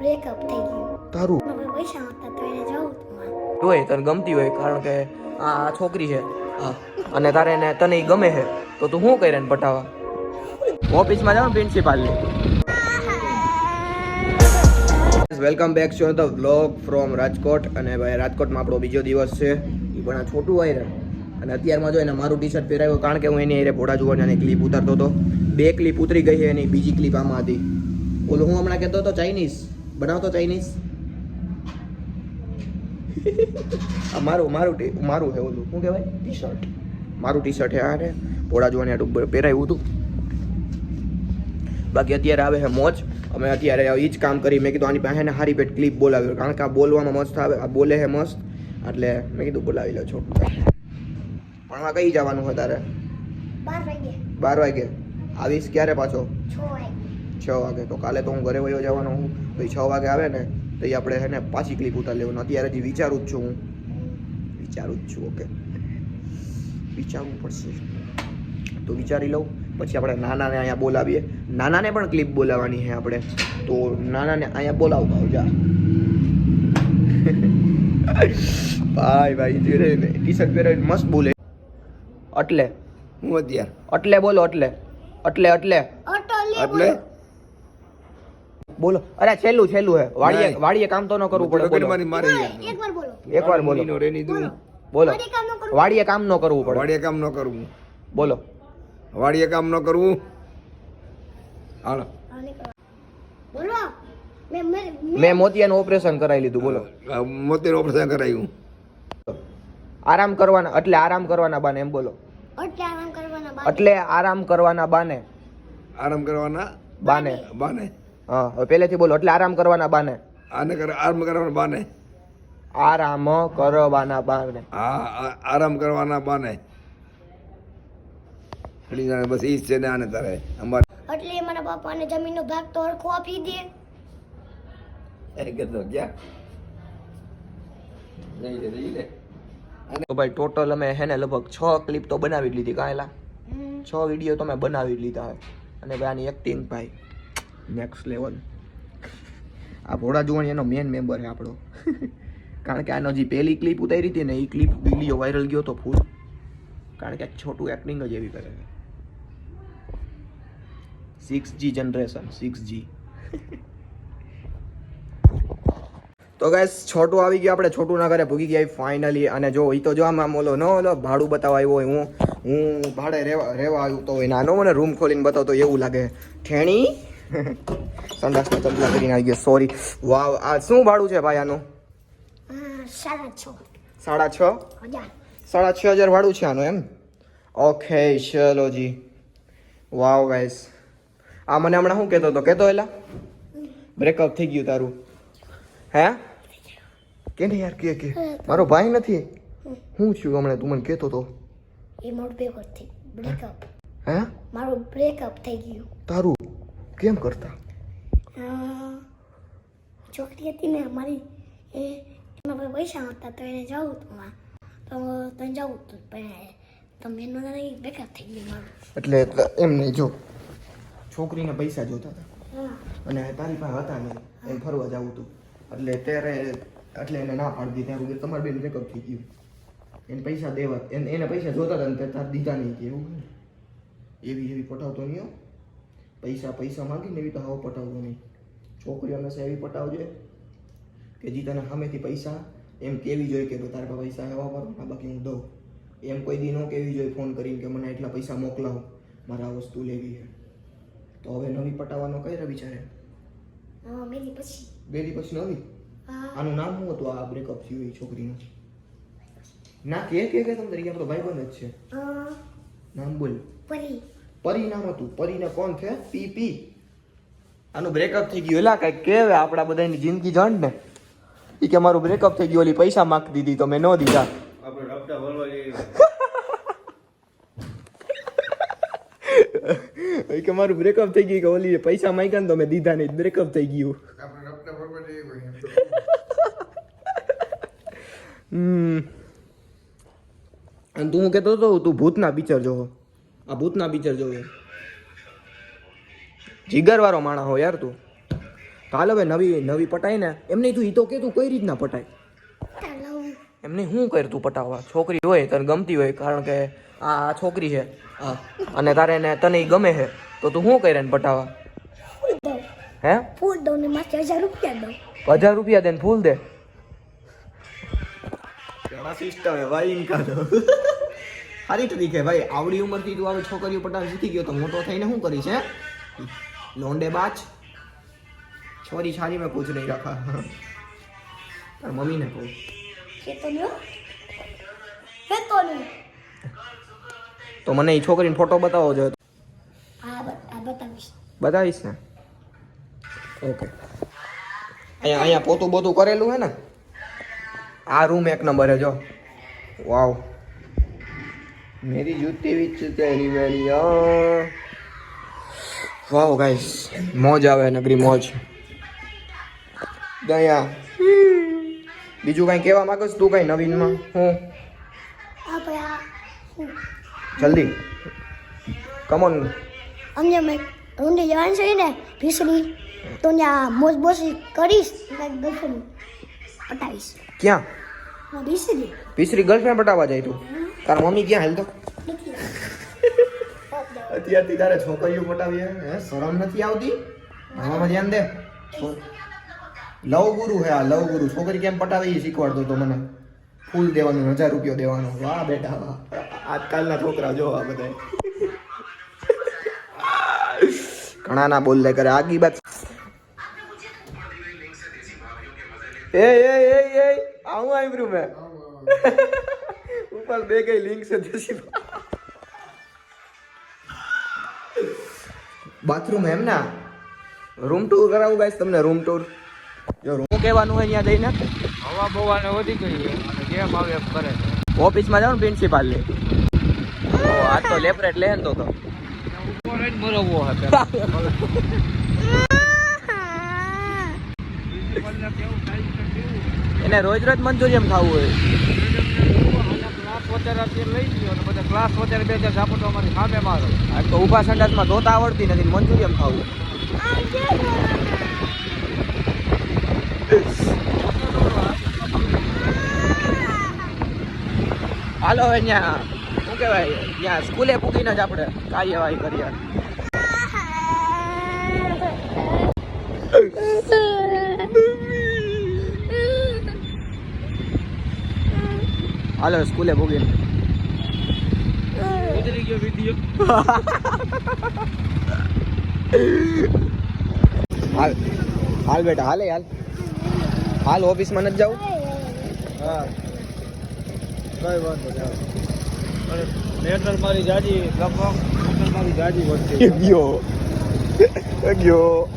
Breakup થઈ ગયું. તારું? હવે પૈસા નહોતા તો એને જવું હતું હોય તને ગમતી હોય કારણ કે આ આ છોકરી છે. હા. અને તારે એને તને ગમે છે તો તું શું કરે ને પટાવા? ઓફિસમાં જાવ principal welcome back to the vlog from Rajkot. અને ભાઈ રાજકોટમાં આપણો બીજો દિવસ છે. એ પણ આ છોટું વાયરલ અને અત્યારમાં જો એને મારું ટી શર્ટ પહેરાવ્યું કારણ કે હું એની એરે ભોડા જોવાની ક્લિપ ઉતારતો હતો. બે ક્લિપ ઉતરી ગઈ છે એની બીજી ક્લિપ આમાં હતી. ઓલું હું હમણાં કહેતો હતો ચાઇનીઝ બનાવતો ચાઇનીઝ આ મારું મારું ટી- મારું છે ઓલું. શું કહેવાય? ટી શર્ટ મારું ટી શર્ટ હે આ રે ભોળા જોવાની આટલું પહેરાવ્યું હતું. બાકી અત્યારે આવે છે મોજ. અમે અત્યારે એ જ કામ કરી. મેં કીધું આની પાસે ને હારી પેટ ક્લિપ બોલાવ્યો. કારણ કે આ બોલવામાં મસ્ત આવે. આ બોલે હે મસ્ત. એટલે મેં કીધું બોલાવી લો છોટું પણ આ કઈ જવાનું છે તારે? બાર વાગે બાર વાગે આવીશ ક્યારે પાછો? છ વાગે છ વાગે. તો કાલે તો હું ઘરે વયો જવાનો હું. તો છ વાગે આવે ને તો એ આપણે છે ને પાછી ક્લિપ ઉતારી લેવાનું. અત્યારે હજી વિચારું જ છું હું. વિચારું જ છું ઓકે વિચારવું પડશે. તો વિચારી લઉં. પછી આપણે નાનાને અહીંયા બોલાવીએ. નાનાને પણ ક્લિપ બોલાવવાની છે આપણે. તો નાનાને અહીંયા બોલાવતા જા. ભાઈ ભાઈ ધીરે ટી શર્ટ પહેરાવીને મસ્ત બોલે. એટલે હું અત્યારે. એટલે બોલો એટલે એટલે. એટલે એટલે? બોલો. અરે છેલ્લું છેલ્લું હે. વાડીએ વાડીએ કામ તો ન કરવું પડે બોલો. મારી મારી એકવાર બોલો. એકવાર બોલો. નીનો રેની દઉં બોલો. વાડીએ કામ ન કરવું. પડે. વાડીએ કામ ન કરવું. બોલો. વાડીએ કામ ન કરવું. હાલો. બોલો. મેં મેં- મેં- મેં મોતિયાનું ઓપરેશન કરાવી લીધું બોલો. મોતીનું ઓપરેશન કરાયું. આરામ કરવાના એટલે આરામ કરવાના બાને એમ બોલો. એટલે આરામ કરવાના બાર એટલે આરામ કરવાના બાને. આરામ કરવાના બાને. બાને. હા હવે પહેલેથી બોલો એટલે આરામ કરવાના બાને. આને કર આરામ કરવાના બાને. આરામ કરવાના બાને. હા આરામ કરવાના બાને. બસ ઈ છે ને આને તારે. અમારે એટલે મારા બાપાને જમીનનો ભાગ તો હરખો આપી દે. એ કહેતો ક્યાં લઈ લે લઈ તો ભાઈ ટોટલ અમે હે ને લગભગ છ ક્લિપ તો બનાવી જ લીધી કાયલા છ વીડિયો તો મેં બનાવી જ લીધા હોય અને ભાઈ આની એક્ટિંગ ભાઈ. નેક્સ્ટ લેવલ આ ભોળા જુવાણી એનો મેન મેમ્બર છે આપણો. કારણ કે આનો જે પહેલી ક્લિપ ઉતારી હતી ને, એ ક્લિપ વીડિયો વાયરલ ગયો તો ફૂલ કારણ કે છોટું એક્ટિંગ જ એવી કરે છે. Six G generation six G તો ગાઈસ છોટું આવી ગયું આપણે. છોટું ના ઘરે ભૂગી ગયા ફાઇનલી અને જો એ તો જો આમ ઓલો ન ઓલો ભાડું બતાવવા આવ્યો હોય, હું હું ભાડે રહેવા રહેવા આવ્યો તો હોય. નાનો મને રૂમ ખોલીને બતાવતો એવું લાગે. ઠેણી? સંડાસના ચંપલા કરીને આવી ગયો. સોરી વાવ આ શું ભાડું છે ભાઈ આનું? સાડા છ. સાડા છ? સાડા છ હજાર ભાડું છે આનું એમ? ઓકે ચલો જી. વાવ ગાઈસ આ મને હમણાં શું કહેતો હતો? કહેતો એલા? બ્રેકઅપ થઈ ગયું તારું. હે? કે નહીં યાર કે કે. મારો ભાઈ નથી? હું છું હમણાં? તું મને કહેતો હતો એ મારું બ્રેકઅપ થઈ બ્રેકઅપ હે? મારું બ્રેકઅપ થઈ ગયું. તારું? કેમ કરતા? છોકરી હતી ને મારી એ એમાં કોઈ પૈસા નહોતા તો એને જવું હતું તો તને જવું હતું પણ તમે એનો બ્રેકઅપ થઈ ગયું મારું. એટલે એમને એમ નહીં જો છોકરીને પૈસા જોતા હતા. અને તારી પાસે હતા નહીં એમ ફરવા જવું હતું. એટલે ત્યારે એટલે એને ના પાડી દીધી ત્યાં તમારે બેન બ્રેકઅપ થઈ ગયું. એને પૈસા દેવા એને એને પૈસા જોતા હતા ને તે તાર દીધા નહીં કે એવું એવી એવી પટાવતો નહીં પૈસા પૈસા માંગીને એવી તો હાવ પટાવતો નહીં. છોકરીઓ હંમેશા એવી પટાવજે કે જી તને સામેથી પૈસા એમ કેવી જોઈએ કે ભાઈ તારા પાસે એવા પર આ બાકી હું દઉં. એમ કોઈ દી ન કેવી જોઈએ ફોન કરીને કે મને એટલા પૈસા મોકલાવો મારે આ વસ્તુ લેવી છે. તો હવે નવી પટાવવાનો કઈ વિચારે? બિચારે મેરી પછી. પછી નવી? આનું નામ શું હતું? આ બ્રેકઅપ થયું એ છોકરીનું. ના કે કે કે તમને તરીકે આપણો ભાઈબંધ જ છે. નામ બોલ. પરી. પરી નામ હતું. પરીને કોણ છે? પી પી આનું બ્રેકઅપ થઈ ગયું. એલા કંઈક કે આપણા બધાની જિંદગી જણ ને. એ કે મારું બ્રેકઅપ થઈ ગયું ઓલી પૈસા માગતી દીધી તો મેં ન દીધા. ઈ કે મારું બ્રેકઅપ થઈ ગયું કે ઓલી પૈસા માંગ્યા ને તો મેં દીધા નહીં બ્રેકઅપ થઈ ગયું. હમ. અને તું હું કહેતો હતો તું ભૂતના પિક્ચર જોવો. આ ભૂતના પિક્ચર જોવે. જીગરવાળો માણા માણસ હો યાર તું. કાલ હવે નવી નવી પટાય ને એમ નહીં તું ઈ તો કે તું કઈ રીતના પટાય? એમને શું કર તું પટાવવા? છોકરી હોય તને ગમતી હોય કારણ કે આ આ છોકરી છે. અને તારે એને તને ગમે છે તો તું શું કરે ને પટાવવા? હે? ફૂલ દઉં ને માથે હજાર રૂપિયા દઉં. હજાર રૂપિયા દે ને ફૂલ દે. ઘણા સિસ્ટમ હે ભાઈ ઇનકા સારી તરીકે ભાઈ આવડી ઉંમરથી તું આવી છોકરીઓ પટાવ શીખી ગયો તો મોટો થઈને શું કરી છે લોન્ડે બાચ છોરી છારી મેં પૂછ નહીં રાખા તાર મમ્મીને કહું. તો મને એ છોકરીનો ફોટો બતાવો જોઈએ બતાવીશ. ને? ઓકે. અહીંયા અહીંયા પોતું બોતું કરેલું હે ને? આ રૂમ એક નંબર હે જો. વાવ મેરી જૂતી વિચ તેરી વેલિયા વાહ ગાઈસ મોજ આવે નગરી મોજ દયા બીજું કઈ કહેવા માંગસ તું કઈ નવીનમાં હું આ આ જલ્દી કમોન અમને મેં રૂંડી જવાનું છે ને ભીસડી તો ત્યાં મોજ બોસી કરીશ ગર્લફ્રેન્ડ પટાવીશ. ક્યાં? હા, ભીસડી. ગર્લફ્રેન્ડ પટાવવા જાય તું? તારા મમ્મી ક્યાં હાલ તો? અત્યારથી તારે છોકરીઓ પટાવી હે? શરમ નથી આવતી? ભણવામાં ધ્યાન દે. લવ ગુરુ હે આ લવ ગુરુ. છોકરી કેમ પટાવે એ શીખવાડતો તો મને? ફૂલ દેવાનું હજાર રૂપિયો દેવાનો. વાહ બેટા વાહ. આજકાલના છોકરા જો આ બધા. ઘણા ના બોલ લે કરે આગી બાત એ એ એ એ આવું આવ્યું મેં. ઉપર બે ગઈ લિંક છે દેશી બાથરૂમ એમ ના. રૂમ ટૂર કરાવું ગાઈસ તમને રૂમ ટૂર જો રૂમ કહેવાનું હોય ત્યાં જઈને? હવા બવાને વધી ગઈ છે. અને જેમ આવે એમ કરે છે. ઓફિસમાં જાવ ને પ્રિન્સિપાલ લે ઓ આ તો લેપરેટ લે ને તો તો. ઉપર જ મરવો હે પેલા. પ્રિન્સિપલને કેવું થાય છે કેવું? એને રોજ રોજ મંચુરિયમ ખાવું હોય. લઈ ગયો અને બધા ક્લાસ વધારે બે હજાર ઝાપટો અમારી સામે મારો. આ તો ઊભા સંડાસમાં ધોતા આવડતી નથી મંચુરિયમ ખાવું. હાલો હવે ત્યાં શું કહેવાય ત્યાં સ્કૂલે પૂકીને જ આપણે કાર્યવાહી કરીએ. હાલો સ્કૂલે ભોગી હાલ હાલ બેટા હાલે હાલ. હાલ ઓફિસમાં નથી જવું? હા. કઈ વાંધો નહીં મારી જાજી મારી જાજી વધતી ગયો. ગયો.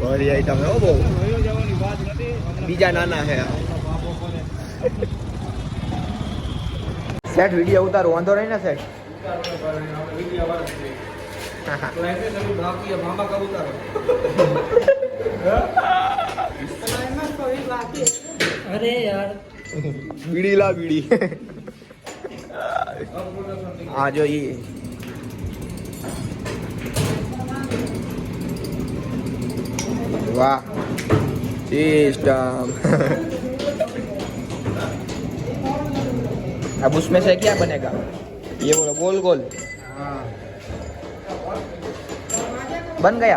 વળી આઈટમ હો બહુ. બીજા નાના હે. સેટ વિડીયો ઉતારો વાંધો નહીં ને સેટ અરે યાર બીડી લા બીડી આ જો ઈ વાહ સિસ્ટમ अब उसमें से क्या बनेगा? ये बोलो, गोल गोल। बन गया?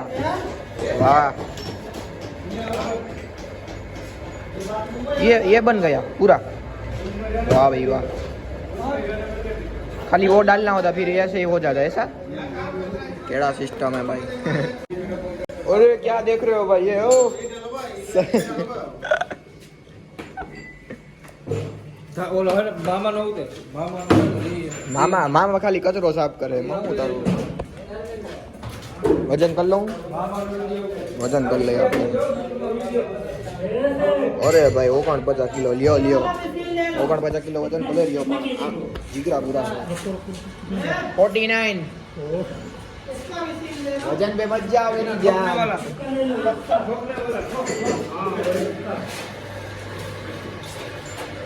वाह। ये ये बन गया, पूरा। वाह भाई, वाह। खाली वो डालना होता, फिर ऐसे ही हो जाता, ऐसा? केड़ा सिस्टम है भाई। अरे, क्या देख रहे हो भाई, ये ओ ઓલો હે મામા નો ઉતે મામા નો મામા મામા ખાલી કચરો સાફ કરે મામું તારું વજન કરી લઉં વજન કરી લઈએ આપણે અરે ભાઈ ઓગણ પચાસ કિલો લ્યો લ્યો ઓગણ પચાસ કિલો વજન ભલે લ્યો પણ આમ જીગરા પૂરા ફોર્ટી નાઇન વજન पे મજા આવે